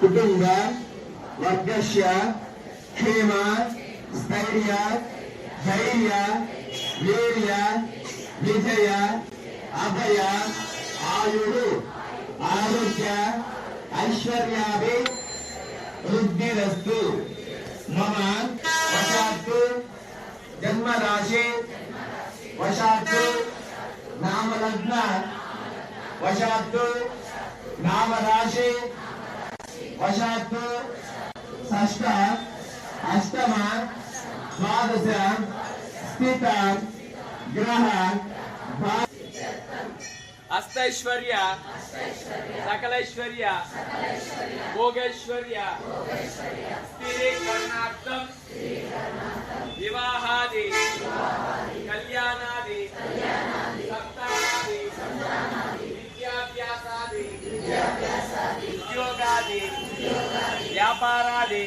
कुटुंब वर्गश क्षेम स्थर्य धैर्य वीर विजय अभय आयु आरोग्य ऐश्वर्या वृद्धिस्तु मम वशा जन्म राशि वशा नामलग्न वशा नामराशि नाम वशात्तु षष्ठात् अष्टमात् द्वादशात् स्थितात् ग्रहात् अस्तैश्वर्य सकलैश्वर्य भोगैश्वर्य। स्थिरीकरणार्थम् विवाहादि कल्याणादि सप्तादि विद्याभ्यासादि। उद्योगादि। వ్యాపారాది